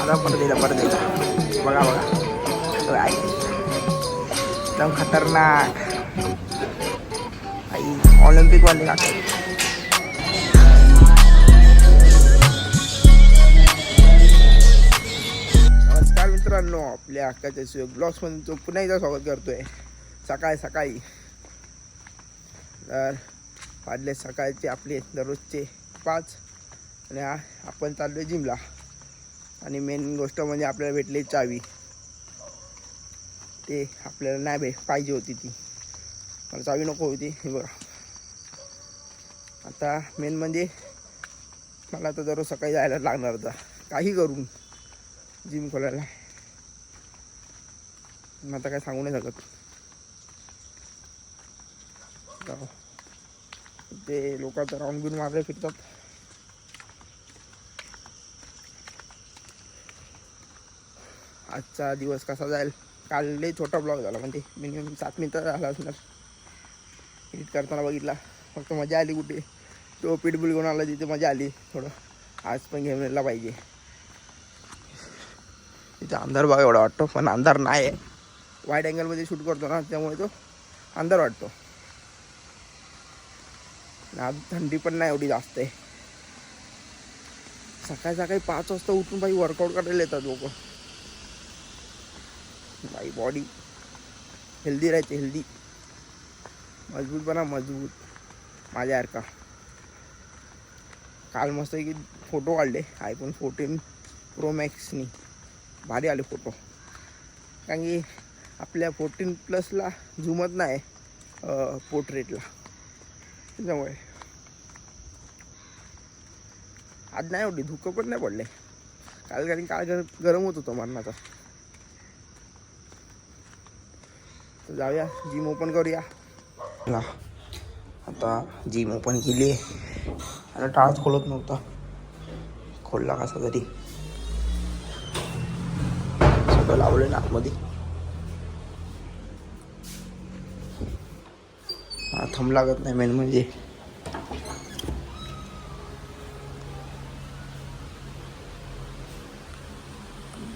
आता परत येईल परत येईल बघा बघा. आई. एकदम खतरनाक. आई ऑलिम्पिक वाले काका मित्रांनो आपल्या हक्काच्या ब्लॉग्समध्ये तो पुन्हा एकदा स्वागत करतोय. सकाळी सकाळी. तर वाजले सकाळचे आपले दररोजचे पाच. आणि आपण आपण आहे जिमला. आणि मेन गोष्ट म्हणजे आपल्याला भेटली चावी. ते आपल्याला नाही भेट पाहिजे होती ती. मला चावी नको होती हे बघा. आता मेन म्हणजे मला तर दररोज सकाळी जायला लागणार होता. काही करून जिम खोलायला. मग आता काय सांगू नाही शकत. जाऊ. ते लोक आता राऊंड बिन मारले फिरतात. आजचा दिवस कसा जाईल? काल लई छोटा ब्लॉग झाला म्हणजे मिनिमम सात मिनिटं झाला असणार. एडिट करताना बघितला. फक्त मजा आली कुठे? तो पिटबुल घेऊन आला तिथे मजा आली. थोडं आज पण घेऊन यायला पाहिजे. तिथे अंधार बघा एवढा वाटतो पण अंधार नाही आहे वाईट अँगलमध्ये शूट करतो ना त्यामुळे तो अंधार वाटतो. आज थंडी पण नाही एवढी जास्त आहे. सकाळी सकाळी पाच वाजता उठून बाई वर्कआउट करायला येतात लोक. बाई बॉडी हेल्दी राहते हेल्दी मजबूत बना मजबूत. माझ्यासारखा काल मस्त की फोटो काढले आयफोन फोर्टीन प्रो मॅक्सनी भारी आले फोटो कारण की आपल्या फोर्टीन प्लसला झुमत नाही पोर्ट्रेटला त्याच्यामुळे. आज नाही एवढी धुकं पण नाही पडले. काल कारण काल गर- गरम होत होतं मरणाचा. तर जाऊया जिम ओपन करूया. ना आता जिम ओपन केली आणि टाळच खोलत नव्हता. खोलला कसा तरी. सगळं लावलं ना आतमध्ये थंब लागत नाही मेन म्हणजे.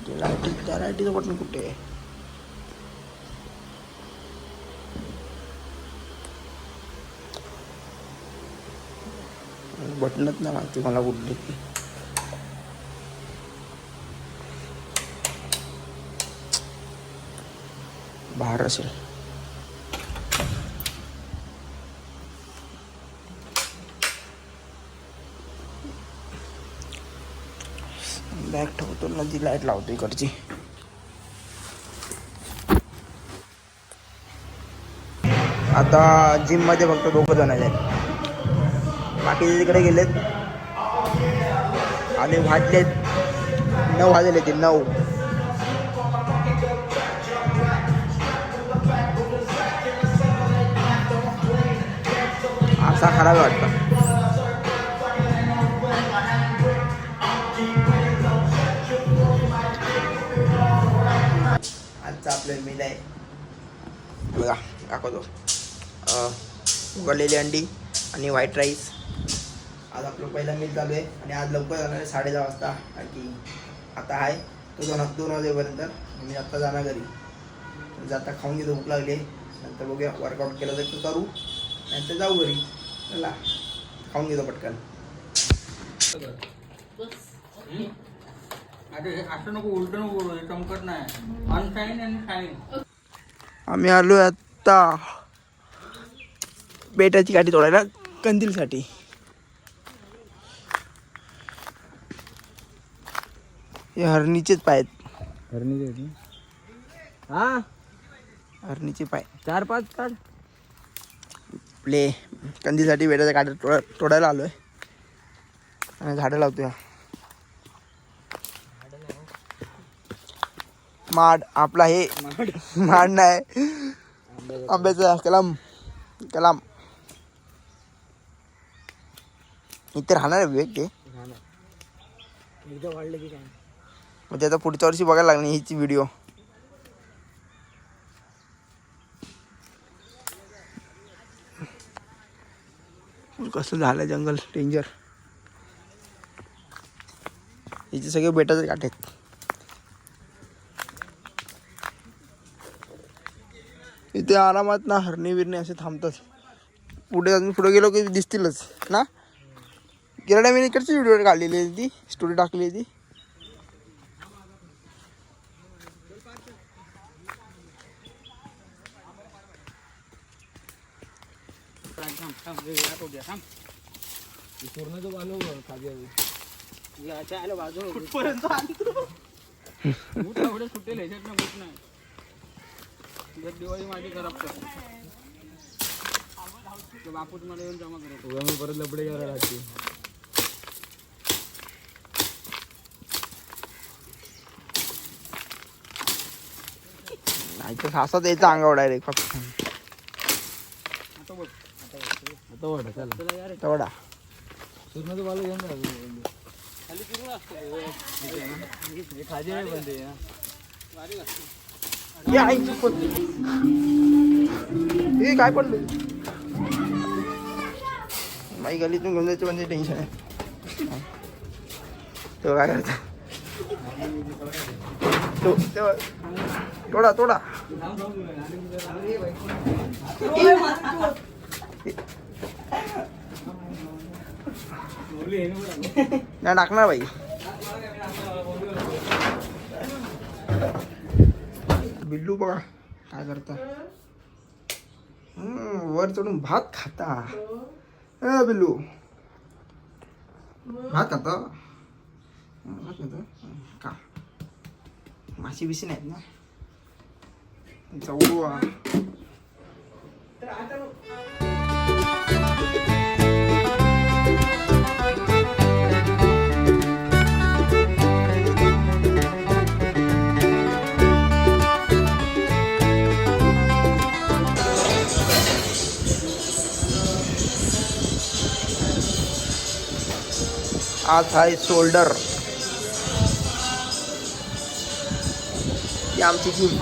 त्या लाईटीचं बटन कुठे आहे? बटनच नाही माहिती मला कुठली. बाहेर असेल. बॅग ठेवतो ना ती लाइट लावतो इकडची. आता जिममध्ये फक्त दोघं जण आहेत बाकीचे तिकडे गेलेत आणि वाजलेत नऊ वाजले ते नऊ. असा खराब वाटतं. आजचा आपलं मेल आहे. बघा दाखवतो. उकडलेली अंडी आणि व्हाईट राईस आज आपलं पहिला मील चालू आहे आणि आज लवकर जाणार आहे साडे दहा वाजता. कारण की आता आहे तो दोन दोन वाजेपर्यंत. मी आत्ता जाणार घरी. जाता खाऊन घेतो भूक लागली. नंतर बघूया वर्कआउट केलं तर करू. नंतर जाऊ घरी. चला खाऊन घेतो पटकन. अरे असं नको उलट नको बोलू, हे चमकत नाही. अनशाईन आणि शाईन आम्ही आलो आत्ता बेटाची गाठी तोडायला कंदीलसाठी. हे हरणीचेच पाय आहेत. हा? हरणीचे पाय. चार पाच काढ. आपले कंदीसाठी बेटाच्या गाड्या तोडा तोडायला आलोय. आणि झाडं लावतोय. माड आपला हे माड. नाही. आंब्याचा कलाम कलाम. इथे राहणार आहे विवेक ते एकदा वाढलं की काय? मग त्याचा पुढच्या वर्षी बघायला लागणार हिची व्हिडिओ कसं झालं जंगल डेंजर इथे सगळे बेटाचे काठे इथे आरामात ना हरणी बिरणी असे थांबतात. पुढे अजून पुढे गेलो की दिसतीलच ना? गेल्या मी इकडची व्हिडिओ काढलेली आहे ती स्टोरी टाकली आहे ती. सुटेल ह्याच्यात होत नाही जर दिवाळी माझी खराब कर बापूच मला येऊन जमा करतो परत लपडे घ्यायला लागते. नाही तर सासा द्यायचा अंगावर डायरेक्ट फक्त. आता बघ. आता वाटा चला. चला यार तेवढा सुरणाचं बाला घेऊन जा खाली असतो हे खाजी ना असतो हे हे काय पडलं माई गलीतून घेऊन जायचं म्हणजे टेन्शन आहे. तो काय करता? तो तोडा तोडा. नाही टाकणार बाई. बिल्लू बघा. काय करता? वर चढून भात खाता. ए बिल्लू. भात खाता? भात खाता. का माशी बिशी नाहीत ना? जाऊ आज आहे शोल्डर ही आमची टीम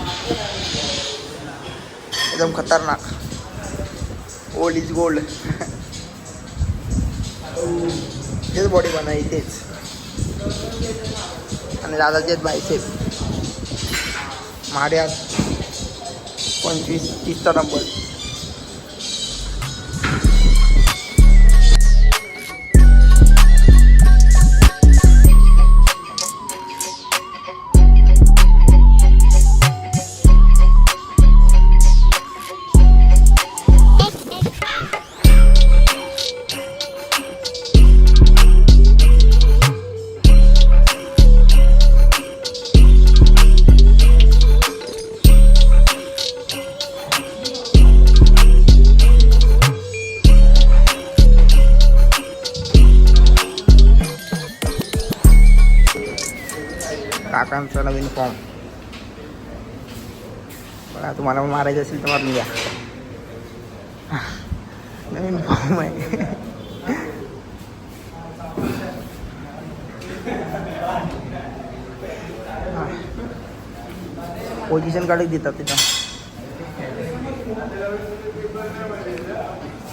एकदम खतरनाक. ओल्ड इज गोल्ड तेच बॉडी बनवाय तेच. आणि दादाचेच बायसेप माड्यात पंचवीस तीसचा नंबर काकांचा नवीन फॉर्म बघा तुम्हाला मारायचं असेल तर मारून घ्या नवीन फॉर्म आहे पोझिशन काढून देतात तिथं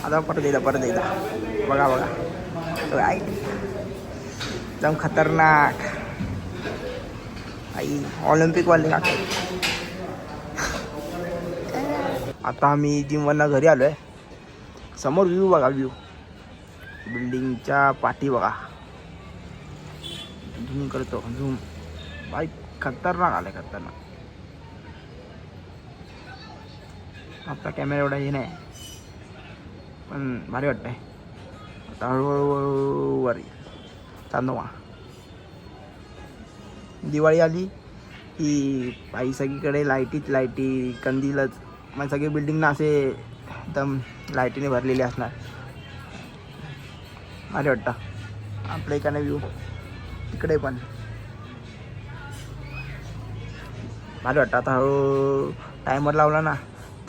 आता परत एकदा परत एकदा बघा बघा बघा, ऐक एकदम खतरनाक आई ऑलिम्पिकवाले काका आता आम्ही जिमवरनं घरी आलो आहे समोर व्ह्यू बघा व्ह्यू बिल्डिंगच्या पाठी बघा. झूम करतो झूम बाई खतरनाक आलं खतरनाक. आपला कॅमेरा एवढा हे नाही. पण भारी वाटतंय. आता हळूहळू हळूहळू वर चांदोमा दिवाळी आली की आई सगळीकडे लाईटीच लाईटी कंदीलच. मग सगळी बिल्डिंग ना असे एकदम लाईटीने भरलेली असणार. अरे वाटतं. आपल्या इकडे व्ह्यू तिकडे पण. भारी वाटतं. आता हळू टायमर लावला ना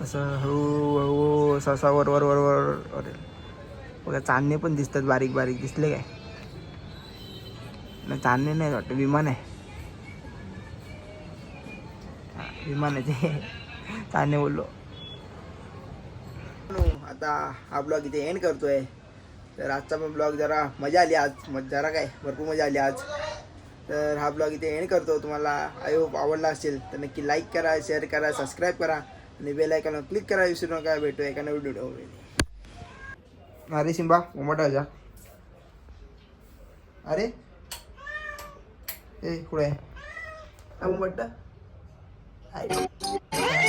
तसं हळूहळू सहसा वर वर वर वर वर. बघा चांदणे पण दिसतात बारीक बारीक. दिसले काय? नाही चांदणे नाही वाटतं. विमान आहे. विमानाचे विमान आहे ते बोललो. आता हा ब्लॉग इथे एंड करतोय. तर आजचा पण ब्लॉग जरा मजा आली आज. मग जरा काय भरपूर मजा आली आज. तर हा ब्लॉग इथे एंड करतो. तुम्हाला आय होप आवडला असेल तर नक्की लाईक करा शेअर करा सबस्क्राईब करा आणि बेल आयकॉनवर क्लिक करा. विसरू नका भेटू एका नवीन व्हिडिओ अरे सिंबा मोठा जा. अरे ए कुठे आहे? はい。